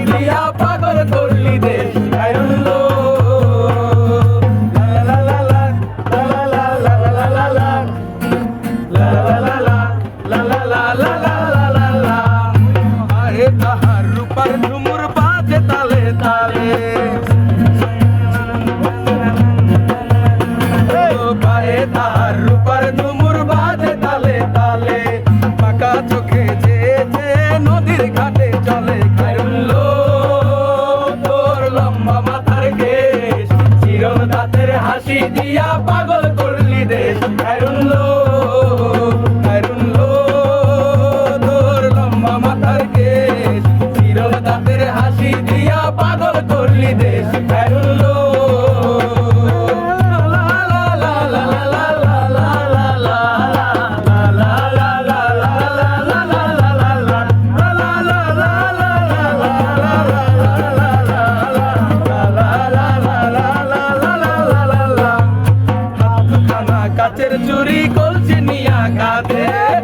দিয়া পাগল করলি দেশ তাহার রূপার তুম লম্বা মাথার কেশ চিরন দাঁতের হাসি দিয়া পাগল করলি দেশ। লো লো হাসি দিয়া পাগল দেশ। হ্যারুন লো কলসি নিয়া কাঁধে।